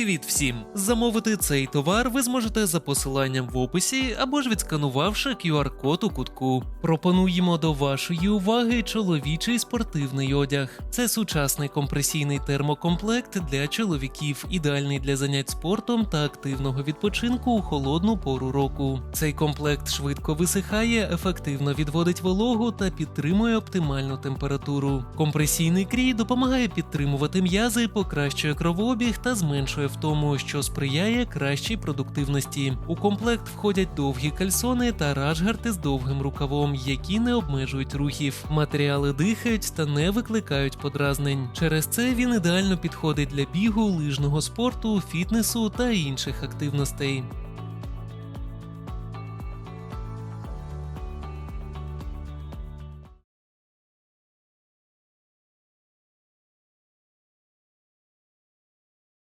Привіт всім! Замовити цей товар ви зможете за посиланням в описі або ж відсканувавши QR-код у кутку. Пропонуємо до вашої уваги чоловічий спортивний одяг. Це сучасний компресійний термокомплект для чоловіків, ідеальний для занять спортом та активного відпочинку у холодну пору року. Цей комплект швидко висихає, ефективно відводить вологу та підтримує оптимальну температуру. Компресійний крій допомагає підтримувати м'язи, покращує кровообіг та зменшує втому, що сприяє кращій продуктивності. У комплект входять довгі кальсони та рашгарти з довгим рукавом, які не обмежують рухів. Матеріали дихають та не викликають подразнень. Через це він ідеально підходить для бігу, лижного спорту, фітнесу та інших активностей.